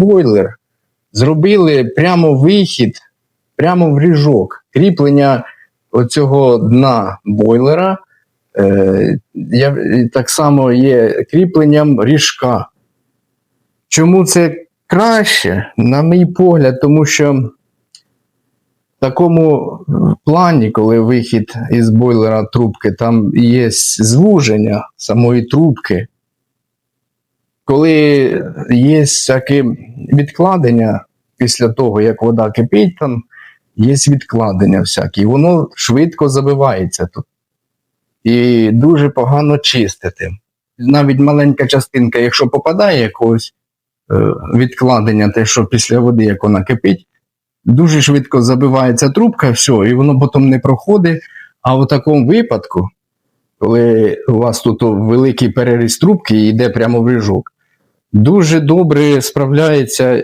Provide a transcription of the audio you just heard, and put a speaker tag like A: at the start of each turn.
A: бойлер зробили прямо вихід, прямо в ріжок. Кріплення оцього дна бойлера е, я, так само є кріпленням ріжка. Чому це краще, на мій погляд, тому що в такому плані, коли вихід із бойлера трубки, там є звуження самої трубки. Коли є всякі відкладення після того, як вода кипить, там є відкладення всякі, і воно швидко забивається тут. І дуже погано чистити. Навіть маленька частинка, якщо попадає якогось е, відкладення, те, що після води, як вона кипить, дуже швидко забивається трубка, все, і воно потім не проходить. А в такому випадку, коли у вас тут великий переріз трубки і йде прямо в ріжок, дуже добре справляється